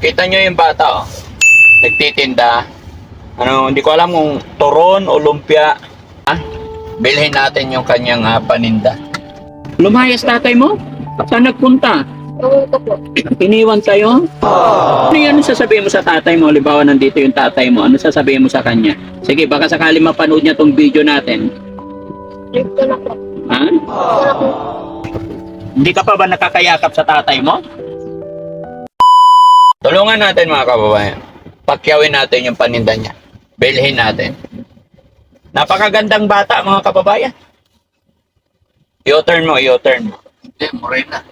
Kita nyo yung bata, oh. Nagtitinda. Ano, hindi ko alam kung turon o lumpia. Ha? Bilhin natin yung kanyang ah, paninda. Lumayas tatay mo? Saan nagpunta? Ko po. Iniwan sa'yo? Ano yan sasabihin mo sa tatay mo? Halimbawa, nandito yung tatay mo. Ano sasabihin mo sa kanya? Sige, baka sakali mapanood niya tong video natin. Dito na po. Ha? Hindi ka pa ba nakakayakap sa tatay mo? Tulungan natin mga kababayan. Pakyawin natin yung paninda niya. Bilhin natin. Napakagandang bata mga kababayan. I-turn mo, i-turn mo. Hindi, morena.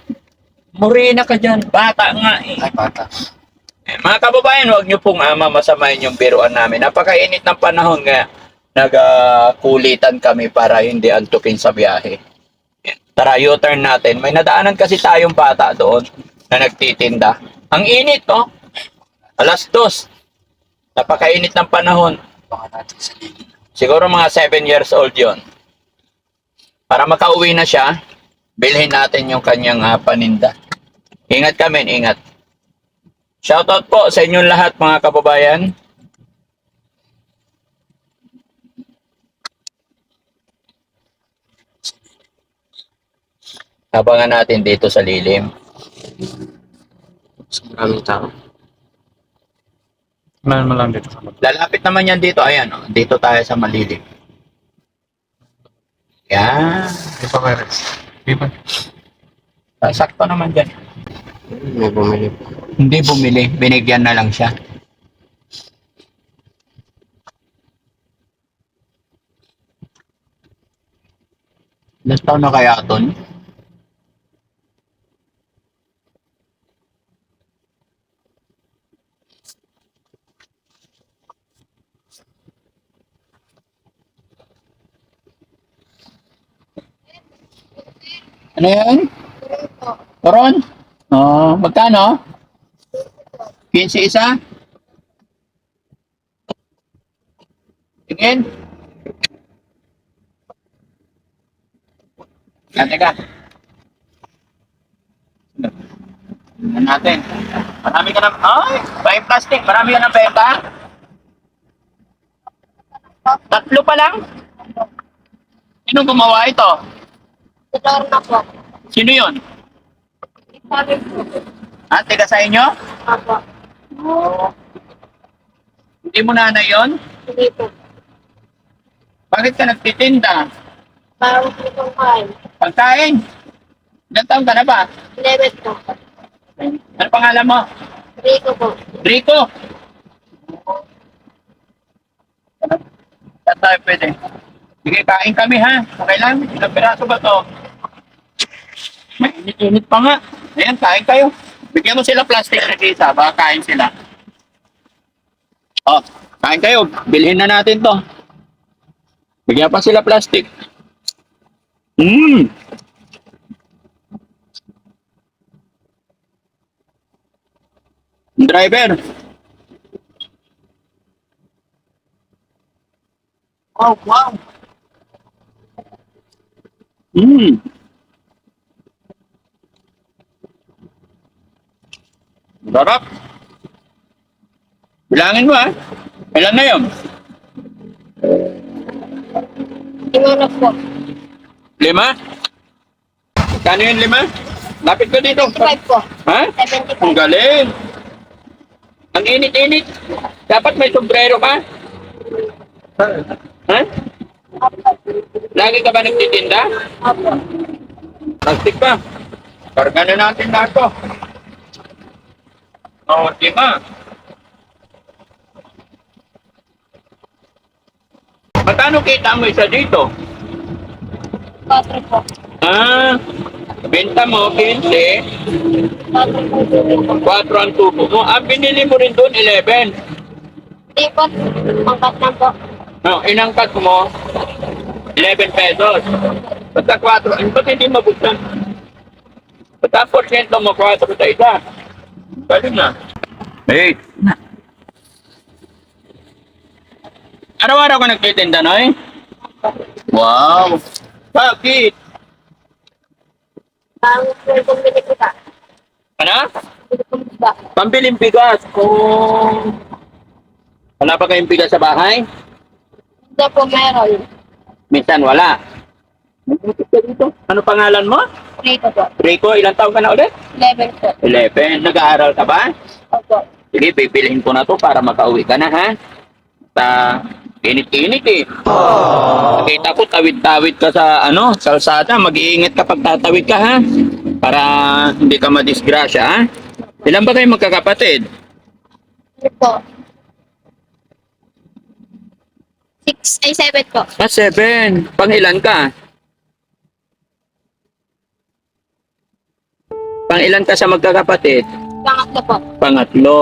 Morena ka dyan. Bata nga eh. Ay, bata. Eh, Mga kababayan, huwag niyo pong ama masamayin yung biruan namin. Napakainit ng panahon nga nagkulitan kami para hindi antukin sa biyahe. Tara, U-turn natin. May nadaanan kasi tayong bata doon na nagtitinda. Ang init, oh. Alas dos. Napakainit ng panahon. Siguro mga 7 years old yon. Para makauwi na siya, bilhin natin yung kanyang ah, paninda. Ingat kami, ingat. Shoutout po sa inyong lahat mga kababayan. Abangan natin dito sa lilim. Sa maraming tao. Meron mo lang dito. Lalapit naman yan dito. Ayan, oh. dito tayo sa malilim. Yan. Di ba kayo? Di ba? Ah, Sakto naman dyan. May bumili. Hindi bumili, binigyan na lang siya. Taon na kaya ton? Ano yan? Turon? Oh, magkano? 15 isa? Tingin? Ah, teka. Tingnan natin. Marami ka na... Ay! May plastic. Marami ka na benta? Tatlo pa lang? Sino gumawa ito? Dito na po. Sino yon? Sabi po. Ah, teka sa inyo? Apo. Hindi mo nanay yon? Hindi po. Bakit ka nagtitinda? Parang po itong kain. Pagkain? Ilan taon ka na ba? 11 po. Ano pangalan mo? Rico po. Rico? Saan tayo pwede? Sige, kain kami ha. Okay lang? Ilang piraso ba to? Init-init pa nga. Ayan, kain kayo. Bigyan mo sila plastic na isa. Baka kain sila. Oh, kain kayo. Bilhin na natin to. Bigyan pa sila plastic. Mmm! Driver. Oh, wow. Mm. Sarap. Bilangin mo ah. Ilan na yun? Lima na po. Lima? Kano yun lima? Lapit ko dito. 75 po. Ha? 75. Ang galing. Ang init-init. Dapat may sombrero ka. Ha? Lagi ka ba nagtitinda? Apo. Plastic pa. Karga na natin lahat to. Oo, di ba? Magkano kita mo isa dito? 4 po. Ah, benta mo 15, 4 po. dito po. 4 ang tubo mo. Ah, binili mo rin doon 11. Hindi po. Mangkat na po. No, inangkat mo 11 pesos. Basta 4, ano ba't hindi mabuksan? Basta porsyento mo 4 sa isa. Galing na. Hey. Araw-araw ka nagtitinda, Noy? Wow. Bakit? Parang po bumili ko. Ano? pambili? Pambiling bigas. Kung wala pa kayong bigas sa bahay, Hindi po meron. minsan wala. Nagbutik ka dito. Ano pangalan mo? Rito po. Rico, ilang taon ka na ulit? Level po. 11. Nag-aaral ka ba? Opo. Sige, pipiliin ko na to para makauwi ka na, ha? Sa init-init eh. Nakita ko, tawid-tawid ka sa, ano, kalsada. Mag-iingat ka pag tatawid ka, ha? Para hindi ka madisgrasya, ha? Ilan ba kayo magkakapatid? Ano po? Six, ay seven po. Ah, seven. Pang ilan ka? Pang ilan ka sa magkakapatid? Pangatlo po. Pangatlo.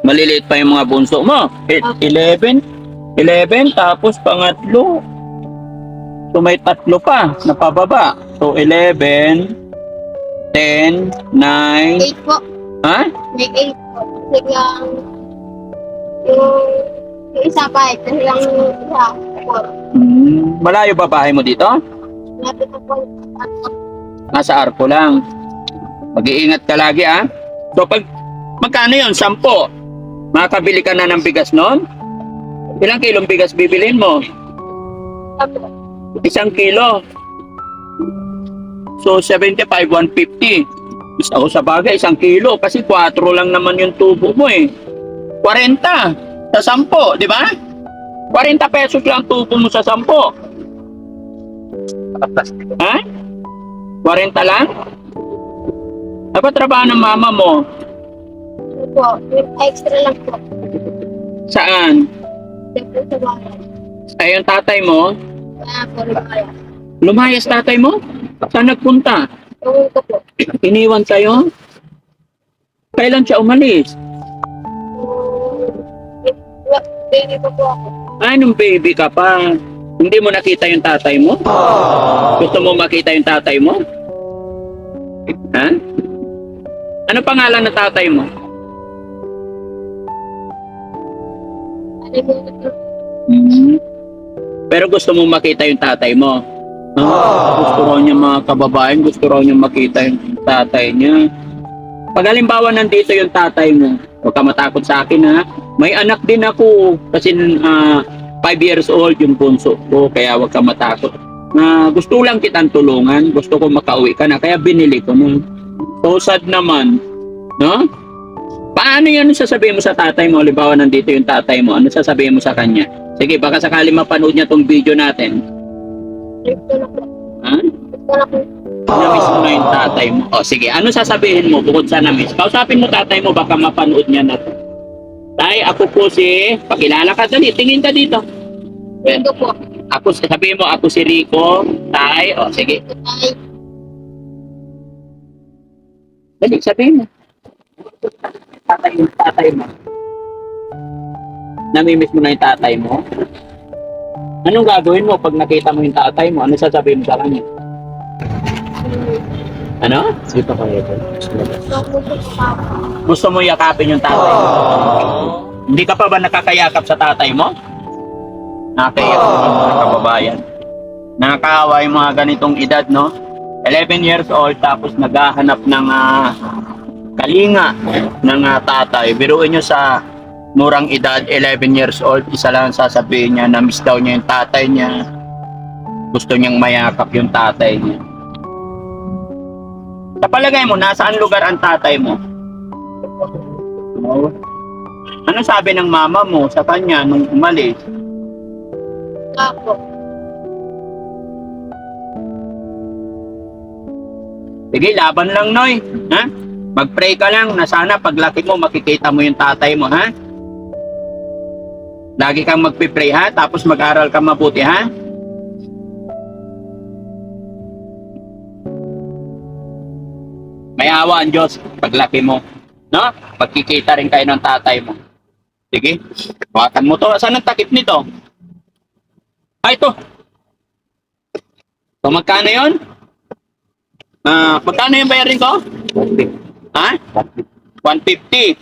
Maliliit pa yung mga bunso mo. E- 11? 11, tapos pangatlo. So may tatlo pa na pababa. So 11, 10, 9, Eight po. ha? May eight po. Kasi lang, yung, yung isa pa eh. Kasi lang yung isa, four. Hmm, malayo ba bahay mo dito? Lapit na po. Nasa arko lang. Mag-iingat ka lagi ah. So pag magkano yon? Sampo. Makakabili ka na ng bigas noon? Ilang kilong bigas bibilin mo? ko, Isang kilo. So 75, 150. Isa ako sa bagay, isang kilo. Kasi 4 lang naman yung tubo mo eh. 40 sa 10, di ba? 40 pesos lang tubo mo sa 10. Ha? 40 lang? Dapat trabaho ng mama mo. ano po, extra lang po. Saan? Siyempre sa bahay. Ay, yung tatay mo? Kaya po, lumaya. Lumayas tatay mo? Saan nagpunta? Ewan ko po. Iniwan kayo? Kailan siya umalis? Yung baby ko po ako. Ay, nung baby ka pa. Hindi mo nakita yung tatay mo? Gusto mo makita yung tatay mo? Ha? Ano pangalan ng tatay mo? Ko. Pero gusto mo makita yung tatay mo? Ah, gusto raw niya mga kababayan, gusto raw niya makita yung tatay niya. Pag halimbawa nandito yung tatay mo, huwag ka matakot sa akin ha. May anak din ako kasi 5 years old yung bunso ko, kaya huwag ka matakot. Na gusto lang kitang tulungan, gusto ko makauwi ka na, kaya binili ko nun. So sad naman, no? Paano yan sasabihin mo sa tatay mo? Halimbawa nandito yung tatay mo, ano sasabihin mo sa kanya? Sige, baka sakali mapanood niya tong video natin. Ha? Namiss mo na yung tatay mo. O sige, ano sasabihin mo bukod sa namiss? Kausapin mo tatay mo, baka mapanood niya na to. Tay, ako po si... Pakilala ka dali, tingin ka dito. Ringo po. Ako, sabihin mo, ako si Rico. Tay, o sige. Ay, Dali, sabihin mo. Tatay mo, tatay mo. Namimiss mo na yung tatay mo? Anong gagawin mo pag nakita mo yung tatay mo? Ano sasabihin mo sa kanya? Ano? Sito ito. ko ako. Gusto mo yakapin yung tatay mo? Hindi ka pa ba nakakayakap sa tatay mo? Nakakayakap ka mga kababayan. Nakakaawa yung mga ganitong edad, no? 11 years old tapos naghahanap ng ah, kalinga ng ah, tatay. Biruin nyo sa murang edad, 11 years old, isa lang ang sasabihin niya na miss daw niya yung tatay niya. Gusto niyang mayakap yung tatay niya. Sa palagay mo, nasaan lugar ang tatay mo? Ano sabi ng mama mo sa kanya nung umalis? Ako. Sige, laban lang, Noy. Ha? Mag-pray ka lang na sana paglaki mo, makikita mo yung tatay mo, ha? Lagi kang magpipray, ha? Tapos mag-aral ka mabuti, ha? May awa ang Diyos paglaki mo. No? Pagkikita rin kayo ng tatay mo. Sige. Hawakan mo to. Saan ang takip nito? Ah, ito. So, magkano yon? Ah, magkano yung bayarin ko? Ha? 150.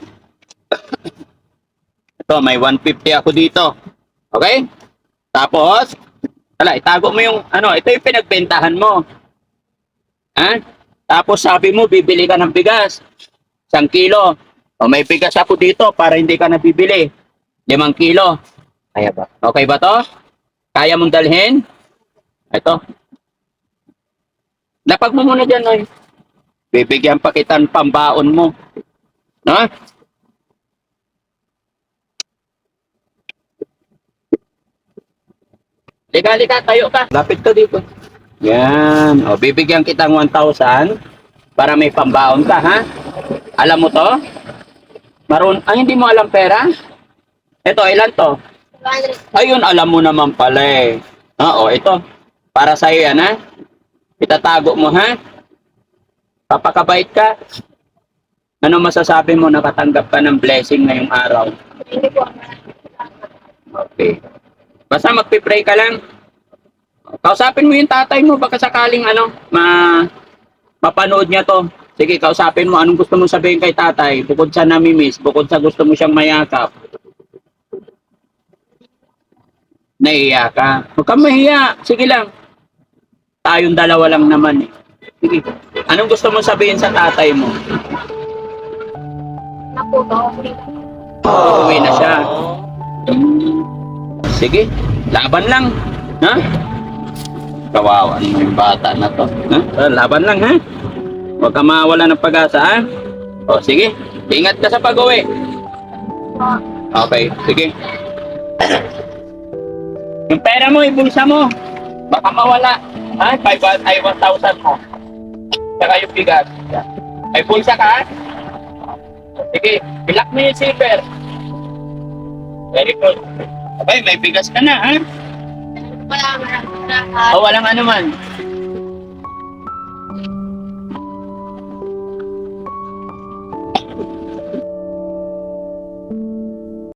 Ito, may 150 ako dito. Okay? Tapos, wala, itago mo yung, ano, ito yung pinagbentahan mo. Ha? Tapos sabi mo, bibili ka ng bigas. Isang kilo. O may bigas ako dito para hindi ka nabibili. Limang kilo. Kaya ba? Okay ba to? Kaya mong dalhin? Ito. Lapag mo muna dyan, Noy. Bibigyan pa kita ng pambaon mo. No? Lika, lika, tayo ka. Lapit ka dito. Yan. O, bibigyan kitang 1,000 para may pambaon ka, ha? Alam mo to? Maroon, ay, hindi mo alam pera? Ito, ilan to? 200. Ayun, alam mo naman pala eh. Oo, ito. Para sa yan, ha? Itatago mo, ha? Papakabait ka. Ano masasabi mo nakatanggap ka ng blessing ngayong araw? Okay. Basta magpipray ka lang. Kausapin mo yung tatay mo, baka sakaling ano, ma mapanood niya to. Sige, kausapin mo, anong gusto mo sabihin kay tatay? Bukod sa namimiss, bukod sa gusto mo siyang mayakap. Naiiya ka. Huwag kang mahiya. Sige lang. Tayong dalawa lang naman eh. Sige. Anong gusto mo sabihin sa tatay mo? Naputo. Uuwi na siya. Sige, laban lang. Ha? Kawawa naman yung bata na to. Ha? Ah, Laban lang, ha? Huwag ka mawala ng pag-asa, ha? O, sige. Ingat ka sa pag-uwi. Okay, sige. yung pera mo, ibulsa mo. Baka mawala. Ha? 5, ay 1,000 mo. Saka yung bigas. Ay, bulsa ka? Sige, bilak mo yung silver. Very good. Okay, may bigas ka na, ha? Wala maraming salamat. O, walang ano man.